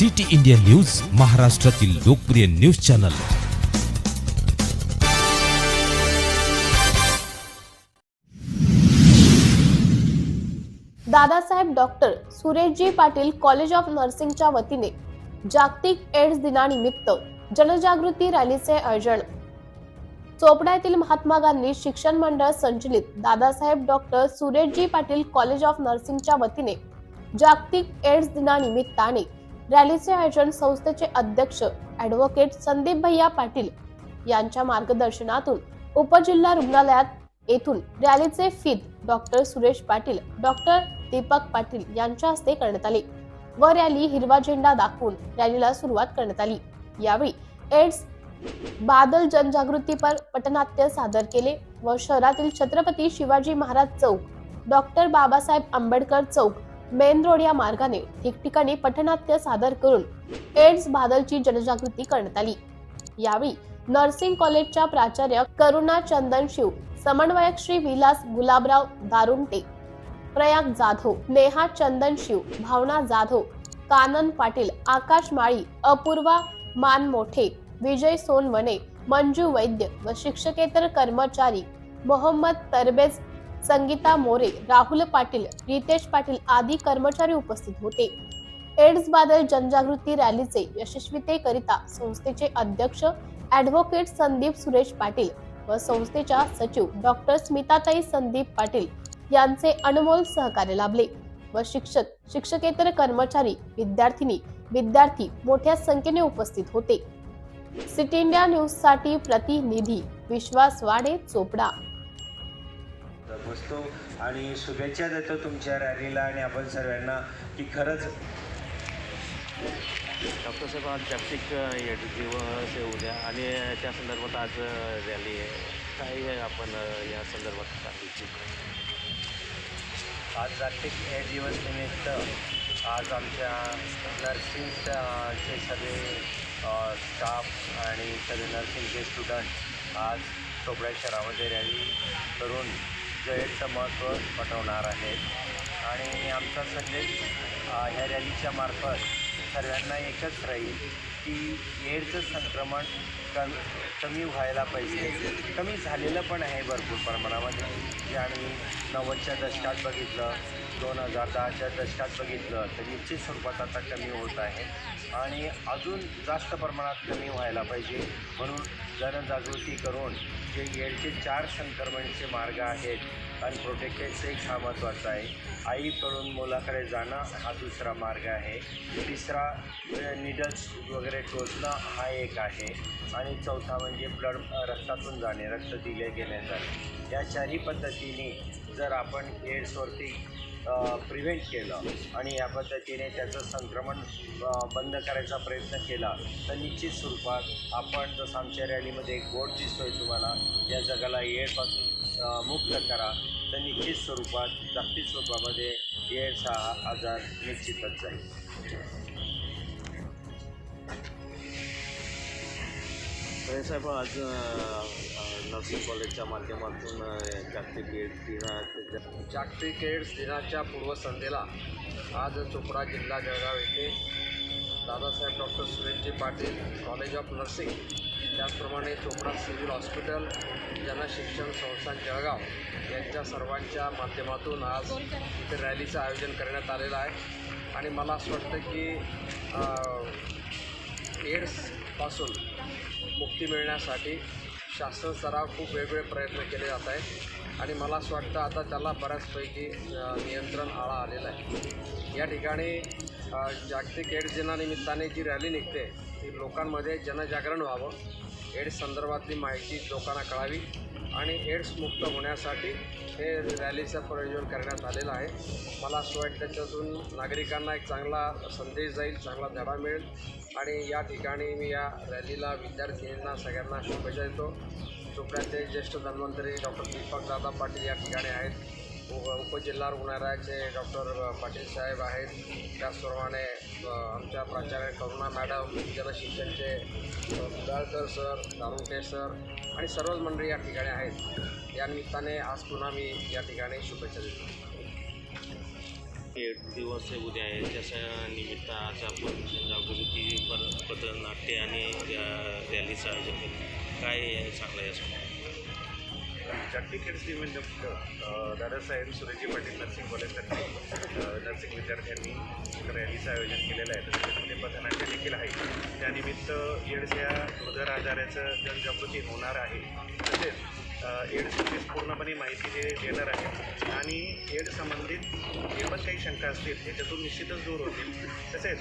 City India news महाराष्ट्रातील लोकप्रिय news channel. Dadasaheb doctor Sureshji Patil college of नर्सिंगच्या वतीने जागतिक एड्स दिनानिमित्त जनजागृती रॅलीचे आयोजन. चोपड्यातील महात्मा गांधी शिक्षण मंडळ संचलित Dadasaheb doctor Sureshji Patil college of नर्सिंगच्या वतीने जागतिक एड्स दिनानिमित्ताने रॅलीचे आयोजन संस्थेचे अध्यक्ष ॲडव्होकेट संदीप भैया पाटील यांच्या मार्गदर्शनातून उपजिल्हा रुग्णालयात येथून रॅलीचे फीत डॉक्टर सुरेश पाटील डॉक्टर दीपक पाटील यांच्या हस्ते करण्यात आले व रॅली हिरवा झेंडा दाखवून रॅलीला सुरुवात करण्यात आली. यावेळी एड्स बादल जनजागृतीपर पटनाट्य सादर केले व शहरातील छत्रपती शिवाजी महाराज चौक डॉक्टर बाबासाहेब आंबेडकर चौक मेन रोड या मार्गाने ठिकठिकाणी पठनाट्य सादर करून एड्स बादलची जनजागृती करण्यात आली. यावेळी नर्सिंग कॉलेजच्या प्राचार्य करुणा चंदन शिव समन्वयक श्री विलास गुलाबराव दारुंटे प्रयाग जाधव नेहा चंदन शिव भावना जाधव कानन पाटील आकाश माळी अपूर्वा मान मोठे विजय सोनवणे मंजू वैद्य व शिक्षकेतर कर्मचारी मोहम्मद तरबेज संगीता मोरे राहुल पाटील रितेश पाटील आदी कर्मचारी उपस्थित होते. एड्स बादल जनजागृती रॅलीचे यशस्वीतेकरिता संस्थेचे अध्यक्ष ॲडव्होकेट संदीप सुरेश पाटील व संस्थेच्या सचिव डॉक्टर स्मिताताई संदीप पाटील यांचे अनमोल सहकार्य लाभले व शिक्षक शिक्षकेतर कर्मचारी विद्यार्थिनी विद्यार्थी मोठ्या संख्येने उपस्थित होते. सिटी इंडिया न्यूजसाठी प्रतिनिधी विश्वास वाडे चोपडा. बसतो. आणि शुभेच्छा देतो तुमच्या रॅलीला आणि आपण सर्वांना की खरंच डॉक्टर साहेब आज जागतिक एड्स दिवस आहे उद्या आणि त्या संदर्भात आज रॅली आहे. काय आहे आपण या संदर्भात सांगू इच्छितो आज जागतिक एड दिवस निमित्त आज आमच्या नर्सिंगचे सगळे स्टाफ आणि सगळे नर्सिंगचे स्टुडंट आज चोपडा शहरामध्ये रॅली करून जो महत्त्व पटवणार आहेत आणि आमचा संदेश ह्या रॅलीच्या मार्फत सर्वांना एकच राहील की एडचं संक्रमण कम कमी व्हायला पाहिजे. कमी झालेलं पण आहे भरपूर प्रमाणामध्ये. जे आम्ही नव्वदच्या दशकात बघितलं दोन हजार दहाच्या दशकात बघितलं तर निश्चित स्वरूपात आता कमी होत आहे. आणि अजून जास्त प्रमाणात कमी व्हायला पाहिजे. म्हणून जनजागृती करून जे एडचे चार संक्रमणचे मार्ग आहेत अनप्रोटेक्टेड एक हा महत्त्वाचा आहे. आईकडून मुलाकडे जाणं हा दुसरा मार्ग आहे. तिसरा निडल्स वगैरे टोचणं हा एक आहे. आणि चौथा म्हणजे ब्लड रक्तातून जाणे रक्त दिले गेले जाणे या चारही पद्धतीने जर आपण एड्सवरती प्रिव्हेंट केलं आणि या पद्धतीने त्याचं संक्रमण बंद करायचा प्रयत्न केला तर निश्चित स्वरूपात आपण जसं आमच्या रॅलीमध्ये एक बोर्ड दिसतोय तुम्हाला या जगाला येळपासून मुक्त करा तर निश्चित स्वरूपात जागतिक स्वरूपामध्ये एड्स हा आजार निश्चितच जाईल. साहेब आज नर्सिंग कॉलेजच्या माध्यमातून जागतिक एड्स दिनाचे जागतिक एड्स दिनाच्या पूर्वसंध्येला आज चोपडा जिल्हा जळगाव येथे Dadasaheb doctor Sureshji Patil college of nursing त्याचप्रमाणे चोपडा सिव्हिल हॉस्पिटल जनशिक्षण संस्थान जळगाव यांच्या सर्वांच्या माध्यमातून आज इथे रॅलीचं आयोजन करण्यात आलेलं आहे. आणि मला असं वाटतं की एड्सपासून मुक्ती मिळण्यासाठी शासन स्तरावर खूप वेगवेगळे प्रयत्न केले जात आहेत. आणि मला असं वाटतं आता त्याला बऱ्याचपैकी नियंत्रण आळा आलेला आहे. या ठिकाणी जागतिक एड्स दिनानिमित्ताने जी रॅली निघते ती लोकांमध्ये जनजागरण व्हावं एड्स संदर्भातली माहिती लोकांना कळावी. आणि एड्स मुक्त होण्यासाठी हे रॅलीचं प्रयोजन करण्यात आलेलं आहे. मला असं वाटतं त्याच्यातून नागरिकांना एक चांगला संदेश जाईल चांगला धडा मिळेल. आणि या ठिकाणी मी या रॅलीला विद्यार्थ्यांना सगळ्यांना शुभेच्छा देतो. चोपड्याचे ज्येष्ठ धन्वंतरी डॉक्टर दीपक दादा पाटील या ठिकाणी आहेत उप उपजिल्हा रुग्णालयाचे डॉक्टर पाटील साहेब आहेत त्याचप्रमाणे आमच्या प्राचार्य करुणा मॅडम जलशिक्षणचे सुधाकर सर दारुंटे सर आणि सर्वच मंडळी या ठिकाणी आहेत. या निमित्ताने आज पुन्हा मी या ठिकाणी शुभेच्छा देतो. एक दिवस हे उद्या आहे. त्याच्या निमित्त आज आपण जागृती पर पथनाट्य आणि रॅलीचं आयोजन केलं. काय सांगलं यासाठी? आमच्या एड्स म्हणजे, निमित्त अ, दादासाहेब सुरेजी पाटील नर्सिंग कॉलेजसाठी नर्सिंग विद्यार्थ्यांनी रॅलीचं आयोजन केलेलं आहे. तर त्याच्यामध्ये पथनाट्य देखील आहे. त्यानिमित्त एड्स या हृदय आजाराचं जनजागृती होणार आहे. तसेच एड्सची एड्सविषयी पूर्णपणे माहिती ते देणार आहे. आणि एड संबंधित जे पण काही शंका असतील त्याच्यातून निश्चितच दूर होतील. तसेच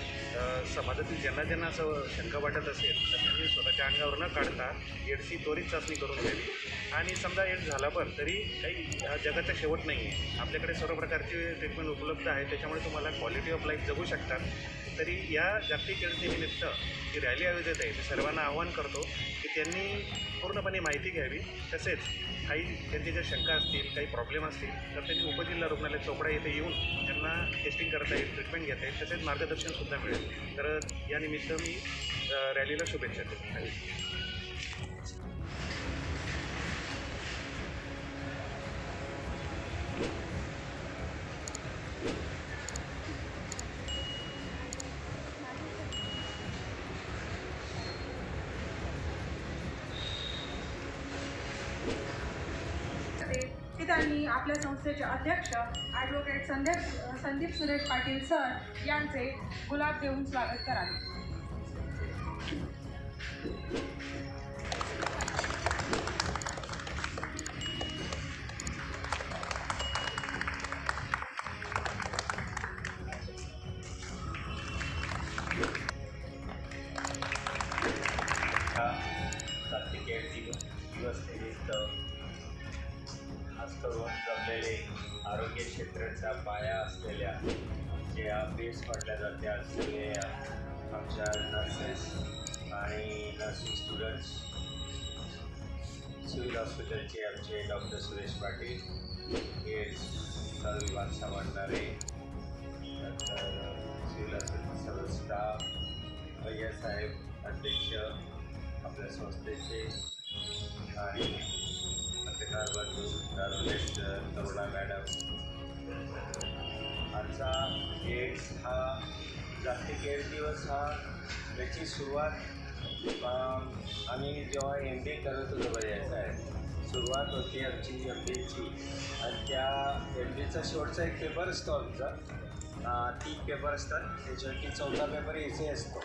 समाजातील ज्यांना ज्यांना असं शंका वाटत असेल तर त्यांनी स्वतःच्या अंगावर न काढता एडची त्वरित चाचणी करून घ्यावी. आणि समजा एक झाला पण तरी काही जगाचा शेवट नाही आहे. आपल्याकडे सर्व प्रकारचे ट्रीटमेंट उपलब्ध आहे त्याच्यामुळे तुम्हाला क्वालिटी ऑफ लाईफ जगू शकतात. तरी या जागतिक एड्स निमित्त जी रॅली आयोजित आहे मी सर्वांना आवाहन करतो की त्यांनी पूर्णपणे माहिती घ्यावी. तसेच काही त्यांच्या ज्या शंका असतील काही प्रॉब्लेम असतील तर त्यांनी उपजिल्हा रुग्णालय चोपडा येथे येऊन त्यांना टेस्टिंग करता येईल ट्रीटमेंट घेता येईल. तसेच मार्गदर्शनसुद्धा मिळेल. तर यानिमित्त मी रॅलीला शुभेच्छा देतो. संस्थेचे अध्यक्ष ॲडव्होकेट संदीप संदीप सुरेश पाटील सर यांचे गुलाब देऊन स्वागत करावे. आमचे डॉक्टर सुरेश पाटील हे सर्व विभाग सांभाळणारे नंतर सिव्हिल हॉस्पिटल सर्व स्टाफ भैया साहेब अध्यक्ष आपल्या संस्थेचे आणि पत्रकार बंधू तरुणा मॅडम आजचा एड्स हा जागतिक एड्स दिवस हा त्याची सुरुवात आम्ही जेव्हा एम डी करत होतो बघायचं आहे. सुरुवात होती आमची एम डीची आणि त्या एम डीचा शेवटचा एक पेपर असतो आमचा. तीन पेपर असतात. त्याच्यावरती चौथा पेपर एसे असतो.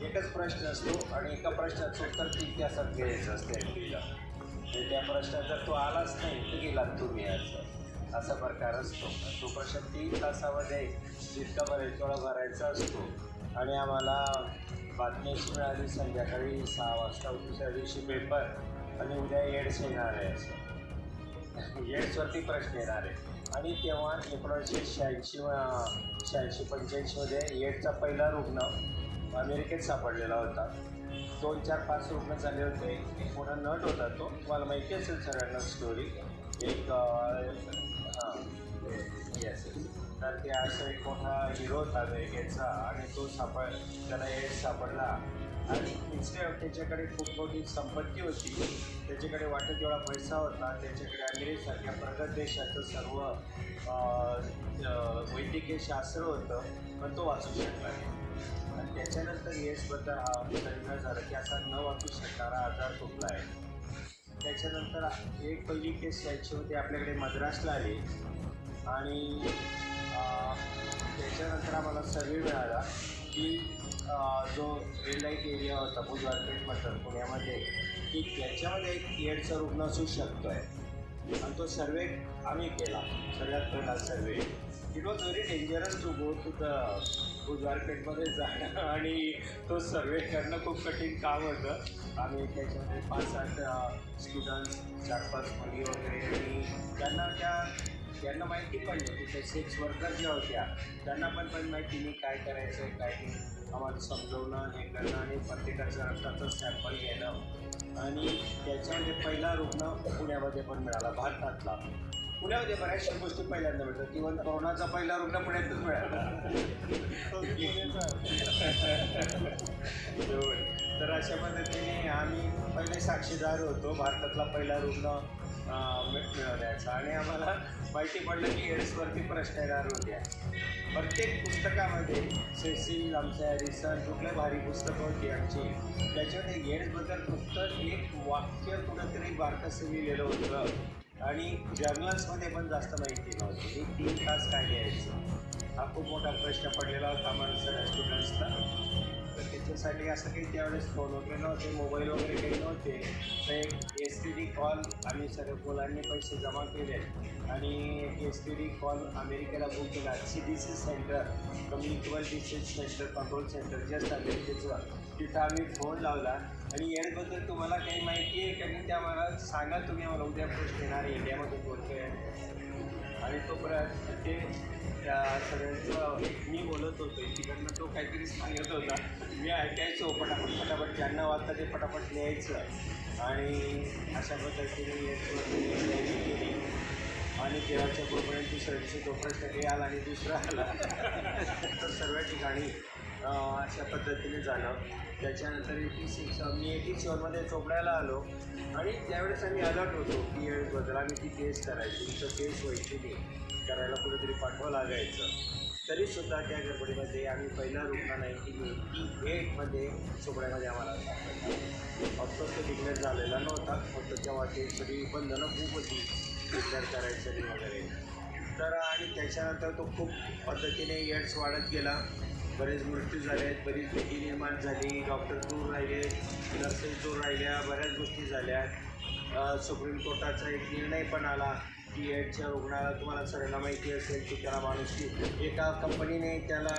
एकच प्रश्न असतो आणि एका प्रश्नाचं उत्तर तीन तासात द्यायचं असतं एम डीला म्हणजे त्या प्रश्नात जर तो आलाच नाही तर गेला तुम्ही असं असा प्रकार असतो. तो प्रश्न तीन तासामध्ये जितका भरेल तेवढा भरायचा असतो. आणि आम्हाला बातमी अशी मिळाली संध्याकाळी सहा वाजता दुसऱ्या दिवशी पेपर आणि उद्या एड्स येणार आहे असं. एड्सवरती प्रश्न येणार आहे. आणि तेव्हा एकोणीसशे शहाऐंशी शहाऐंशी पंच्याऐंशीमध्ये एड्सचा पहिला रुग्ण अमेरिकेत सापडलेला होता. दोन चार पाच रुग्ण झाले होते. एक मोठा नट होता तो. तुम्हाला माहिती असेल सगळ्यांना स्टोरी एक हां येस तर ते असं एक मोठा हिरो होता वेगेचा आणि तो सापड त्याला एड्स सापडला. आणि इन्स्टेड ऑफ त्याच्याकडे खूप मोठी संपत्ती होती. त्याच्याकडे वाटत तेवढा पैसा होता. त्याच्याकडे अमेरिकेसारख्या प्रगत देशाचं सर्व वैद्यकीय शास्त्र होतं पण तो वाचू शकला आणि त्याच्यानंतर येसबद्दल हा प्रयत्न झाला की असा न वाचू शकणारा आजार कुठला आहे? त्याच्यानंतर एक पहिली केस यायची होती. आपल्याकडे मद्रासला आली. आणि त्याच्यानंतर आम्हाला सर्वे मिळाला की जो रेड लाइट एरिया होता बुधवारपेठमधलं पुण्यामध्ये की त्याच्यामध्ये एक एडचा रुग्ण असू शकतो आहे आणि तो सर्वे आम्ही केला. सगळ्यात पहिला survey it was very dangerous to go to the बुधवारपेठमध्ये जाणं आणि तो सर्वे करणं खूप कठीण काम होतं. आम्ही त्याच्यामध्ये पाच सात स्टुडंट्स चार पाच मुली वगैरे आणि त्यांना त्या त्यांना माहिती पण नव्हती त्या सेक्स वर्कर ज्या होत्या त्यांना पण पण माहिती नाही काय करायचं आहे काय नाही. आम्हाला समजवणं हे करणं आणि प्रत्येकाचं रक्ताचं सॅम्पल घेणं. आणि त्याच्यामध्ये पहिला रुग्ण पुण्यामध्ये पण मिळाला भारतातला. पुण्यामध्ये बऱ्याचशा गोष्टी पहिल्यांदा मिळतात. इव्हन कोरोनाचा पहिला रुग्ण पुण्यातच मिळाला. तर अशा पद्धतीने आम्ही पहिले साक्षीदार होतो भारतातला पहिला रुग्ण. मिळवल्याचं आणि आम्हाला माहिती पडलं की एड्सवरती प्रश्न येणार होत्या. प्रत्येक पुस्तकामध्ये सेसिल आमच्या रिसर्च कुठल्या भारी पुस्तकं होती आमची. त्याच्यामध्ये एड्सबद्दल फक्त एक वाक्य कुठंतरी बारकसं लिहिलेलं होतं. आणि जर्नल्समध्ये पण जास्त माहिती नव्हती. एक तीन तास काय लिहायचं? हा खूप मोठा प्रश्न पडलेला होता माणसं स्टुडंट्सला त्याच्यासाठी असं काही त्यावेळेस फोन वगैरे नव्हते मोबाईल वगैरे काही नव्हते. तर एक एस टी डी कॉल आम्ही सर्व मुलांनी पैसे जमा केले. आणि एस टी डी कॉल अमेरिकेला बुक केला. C D C centre communicable disease centre control centre just अमेरिकेचं तिथं आम्ही फोन लावला. आणि याबद्दल तुम्हाला काही माहिती आहे का मी त्या मला सांगा तुम्ही. आम्हाला उद्या पोस्ट येणार इंडियामध्ये बोलतो बोलतोय. आणि तो परत ते त्या सगळ्यांचं मी बोलत होतो तिकडनं तो काहीतरी सांगत होता. मी ऐकायचो पटापट पटापट ज्यांना वाचता ते पटापट लिहायचं. आणि अशा पद्धतीने याची केली. आणि देवाच्या कृपेने दुसऱ्या दिवशी तो प्रश्न आला आणि दुसरा आला तर सर्व ठिकाणी अशा पद्धतीने झालं. त्याच्यानंतर एटी सिक्स मी एटी सेवनमध्ये चोपड्याला आलो. आणि त्यावेळेस आम्ही अलर्ट होतो की बद्दल आम्ही ती केस करायची. तर केस व्हायची नाही. करायला कुठेतरी पाठवावं लागायचं. तरीसुद्धा त्या गडबडीमध्ये आम्ही पहिला रुग्ण नाईन्टीन एटी एटमध्ये चोपड्यामध्ये आम्हाला सापडला. ऑफकोर्स तो डिक्लेअर झालेला नव्हता फक्त तेव्हा ते सगळी बंधनं खूप होती डिक्लेअर करायचं वगैरे. तर आणि त्याच्यानंतर तो खूप पद्धतीने एड्स वाढत गेला. बरेच मृत्यू झाले आहेत बरीच भीती निर्माण झाली डॉक्टर दूर राहिले नर्सेस दूर राहिल्या बऱ्याच गोष्टी झाल्या. सुप्रीम कोर्टाचा एक निर्णय पण आला की एड्सच्या रुग्णाला तुम्हाला सगळ्यांना माहिती असेल की त्याला माणूस एका कंपनीने त्याला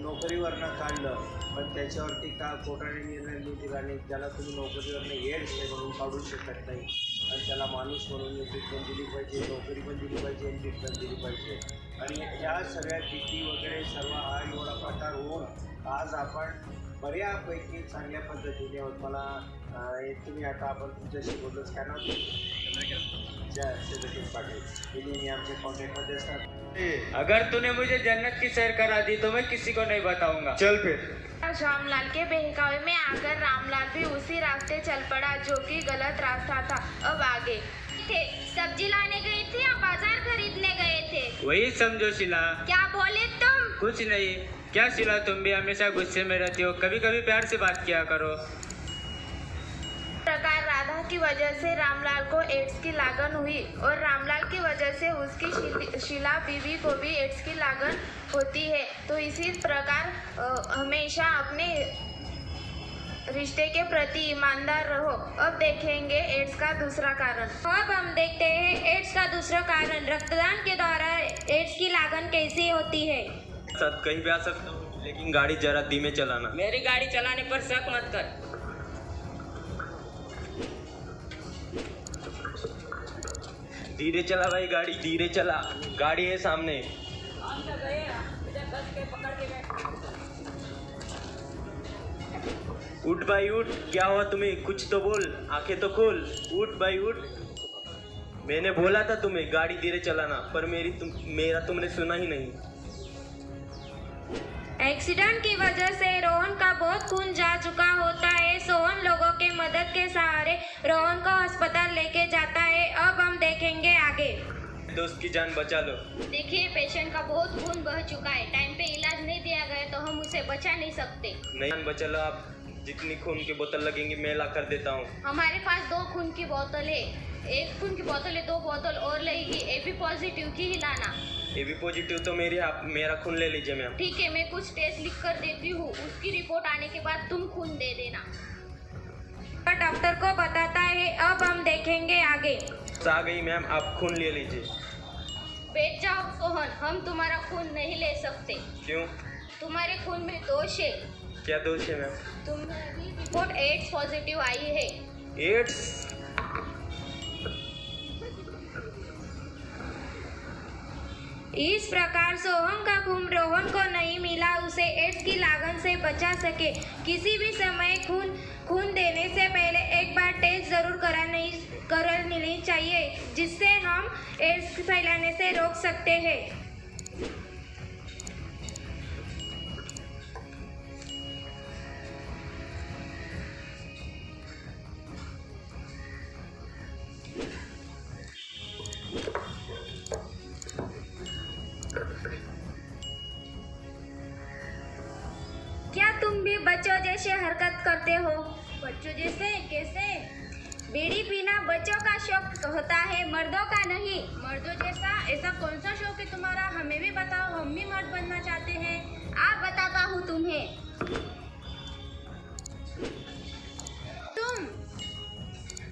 नोकरीवरनं काढलं पण त्याच्यावरती का कोर्टाने निर्णय नाही दिला आणि त्याला तुम्ही नोकरीवरनं एड्स नाही म्हणून काढू शकत नाही. आणि त्याला माणूस म्हणून ट्रीटमेंट दिली पाहिजे नोकरी पण दिली पाहिजे आणि ट्रीटमेंट दिली पाहिजे. आणि ह्या सगळ्या भीती वगैरे सर्व हा एवढा प्रकार होऊन आज आपण बऱ्यापैकी चांगल्या पद्धतीने आहोत. मला हे तुम्ही आता आपण तुमच्याशी बोललोच. काय नव्हतं जय चंद्रकांत पाटील. नेहमी आमच्या कॉन्टॅक्टमध्ये असतात अगर तूने मुझे जन्नत की सैर करा दी तो मैं किसी को नहीं बताऊंगा। चल फिर। रामलाल के बहकावे में आकर रामलाल भी उसी रास्ते चल पड़ा जो कि गलत रास्ता था। अब आगे। थे सब्जी लाने गए थे या बाजार खरीदने गए वही समझो शिला। क्या बोले तुम? कुछ नहीं। क्या शिला तुम भी हमेशा गुस्से में रहती हो। कभी कभी प्यार से बात किया करो। प्रकार राधा की वजह से रामलाल को एड्स की लागन हुई और रामलाल की वजह से उसकी शिला बीवी को भी एड्स की लागन होती है। तो इसी प्रकार हमेशा अपने रिश्ते के प्रति ईमानदार रहो। अब देखेंगे एड्स का दूसरा कारण। अब हम देखते हैं एड्स का दूसरा कारण। रक्तदान के द्वारा एड्स की लागन कैसे होती है? साथ कहीं भी आ सकता हूँ लेकिन गाड़ी जरा धीमे चलाना। मेरी गाड़ी चलाने पर शक मत कर। धीरे चला भाई गाड़ी धीरे चला। गाड़ी है सामने। उठ भाई उठ। क्या हुआ तुम्हें? कुछ तो बोल। आँखें तो खोल। उठ भाई उठ। मैंने बोला था तुम्हें गाड़ी धीरे चलाना पर मेरी तुम मेरा तुमने सुना ही नहीं। एक्सीडेंट की वजह से रोहन का बहुत खून जा चुका होता है। सोहन लोगों के मदद के सहारे रोहन को अस्पताल लेके जाता है। अब हम देखेंगे आगे। दोस्त की जान बचा लो। देखिए पेशेंट का बहुत खून बह चुका है। टाइम पे इलाज नहीं दिया गया तो हम उसे बचा नहीं सकते। नहीं जान बचा लो आप। जितनी खून की बोतल लगेंगी मैं ला कर देता हूँ। हमारे पास दो खून की बोतल है। एक खून की बोतल है दो बोतल और लगेगी ए बी पॉजिटिव की ही लाना। ए बी पॉजिटिव तो मेरी आप मेरा खून ले लीजिए मैम। ठीक है मैं कुछ टेस्ट लिख कर देती हूँ। उसकी रिपोर्ट आने के बाद तुम खून दे देना। डॉक्टर को बताता है अब हम देखेंगे आगे। आ गई मैम आप खून ले लीजिए। बैठ जाओ सोहन। हम तुम्हारा खून नहीं ले सकते। क्यों? तुम्हारे खून में दोष है। क्या दोष है मैम? तुम्हारी रिपोर्ट एड्स पॉजिटिव आई है। एड्स इस प्रकार सोहम का खून रोहन को नहीं मिला उसे एड्स की लागन से बचा सके। किसी भी समय खून खून देने से पहले एक बार टेस्ट ज़रूर करा नहीं कर लेनी चाहिए जिससे हम एड्स फैलाने से रोक सकते हैं। बताओ हम भी मर्द बनना चाहते हैं। आप बताता हूँ तुम्हें। तुम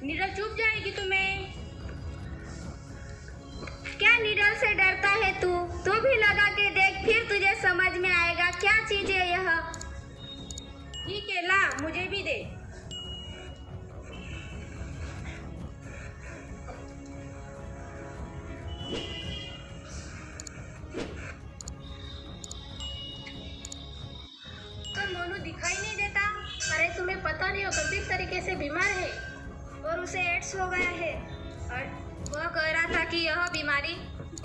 निडल चुप जाएगी तुम्हें। क्या निडल से डरता है तू? तू भी लगा के देख, फिर तुझे समझ में आएगा। क्या चीज़ है यह? ठीक है, ला, मुझे भी दे। मोनू दिखाई नहीं देता। अरे, तुम्हें पता नहीं वो गंभीर तरीके से बीमार है। और उसे एड्स हो गया है। और वह कह रहा था कि यह बीमारी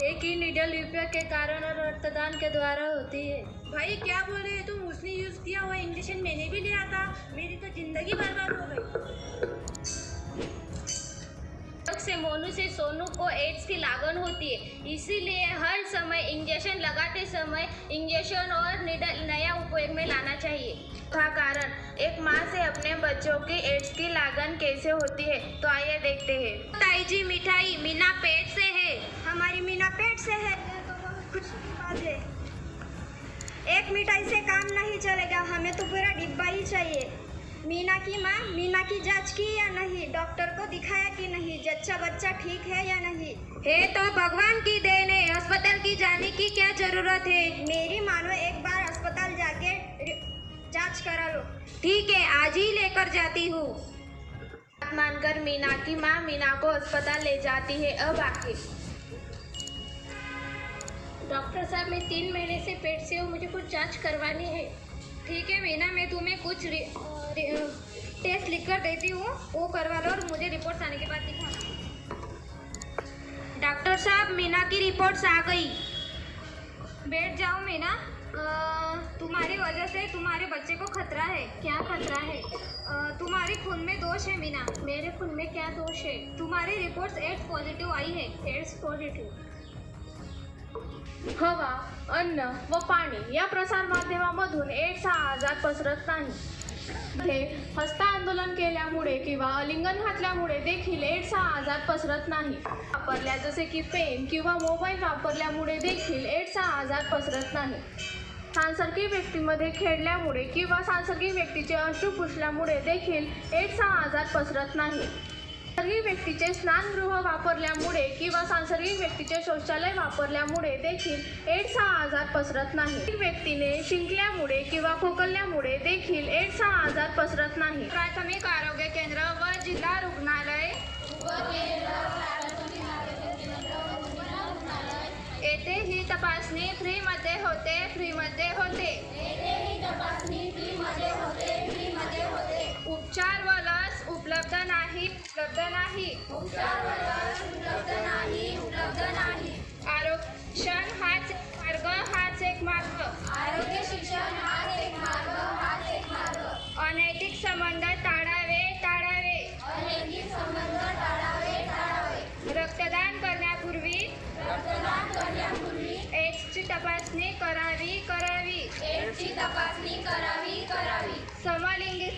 एक ही निडल उपयोग के कारण और रक्तदान के द्वारा होती है। भाई, क्या बोल रहे हो तुम? उसने यूज़ किया हुआ इंजेक्शन मैंने भी लिया था। मेरी तो ज़िंदगी बर्बाद हो गई। से मोनू से सोनू को एड्स की लागन होती है। इसीलिए हर समय इंजेक्शन लगाते समय इंजेक्शन और निडल, नया उपयोग में लाना चाहिए। का कारण? एक माँ से अपने बच्चों की एड्स की लागन कैसे होती है? तो आइए देखते हैं। ताई जी, मिठाई, मीना पेट से है। हमारी मीना पेट से है। तो बात है। एक मिठाई से काम नहीं चलेगा। हमें तो पूरा डिब्बा ही चाहिए। मीना की माँ मीना की जाँच की या नहीं? डॉक्टर को दिखाया कि नहीं? जच्चा बच्चा ठीक है या नहीं? है तो भगवान की देन है अस्पताल की जाने की क्या ज़रूरत है? मेरी मानो एक बार अस्पताल जाके जाँच करा लो। ठीक है आज ही लेकर जाती हूँ। मानकर मीना की माँ मीना को अस्पताल ले जाती है अब आखिर। डॉक्टर साहब मैं तीन महीने से पेट से हूँ मुझे कुछ जाँच करवानी है। ठीक है मीना मैं तुम्हें कुछ रि- रि- टेस्ट लिख कर देती हूँ, वो करवा लो और मुझे रिपोर्ट्स आने के बाद दिखाना। डॉक्टर साहब, मीना की रिपोर्ट्स आ गई। बैठ जाओ मीना। तुम्हारी वजह से तुम्हारे बच्चे को खतरा है। क्या खतरा है? तुम्हारे खून में दोष है मीना। मेरे खून में क्या दोष है? तुम्हारी रिपोर्ट्स एड्स पॉजिटिव आई है। एड्स पॉझिटिव्ह हवा अन्न व पाणी या प्रसार माध्यमामधून एड्स हा आजार पसरत नाही. मध्ये हस्ता आंदोलन केल्यामुळे किंवा अलिंगन घातल्यामुळे देखील एड्स हा आजार पसरत नाही. वापरल्या जसे की पेन किंवा मोबाईल वापरल्यामुळे देखील एड्स हा आजार पसरत नाही. सांसर्गिक व्यक्तीमध्ये खेळल्यामुळे किंवा सांसर्गिक व्यक्तीचे अश्रू पुसल्यामुळे देखील एड्स हा आजार पसरत नाही. सांसर्गिक व्यक्तीचे स्नानगृह वापरल्यामुळे किंवा सांसर्गिक व्यक्तीचे शौचालय वापरल्यामुळे देखील एड्स हा आजार पसरत नाही. व्यक्तीने शिंकल्यामुळे किंवा खोकलल्यामुळे देखील एड्स हा आजार पसरत नाही. प्राथमिक आरोग्य केंद्र व जिल्हा रुग्णालय. येथे ही तपासणी फ्रीमध्ये होते फ्रीमध्ये होते. उपचार व लस उपलब्ध नाही उपलब्ध नाही. आरोग्य हाच मार्ग हाच एक मार्ग. आरोग्य शिक्षण हाच एक मार्ग हाच एक मार्ग अनैतिक संबंध टाळावे टाळावे. अनैतिक संबंध टाळावे टाळावे रक्तदान करण्यापूर्वी रक्तदान करण्यापूर्वी एड्सची तपासणी करावी करावी. एड्सची तपासणी करावी करावी. समलिंगी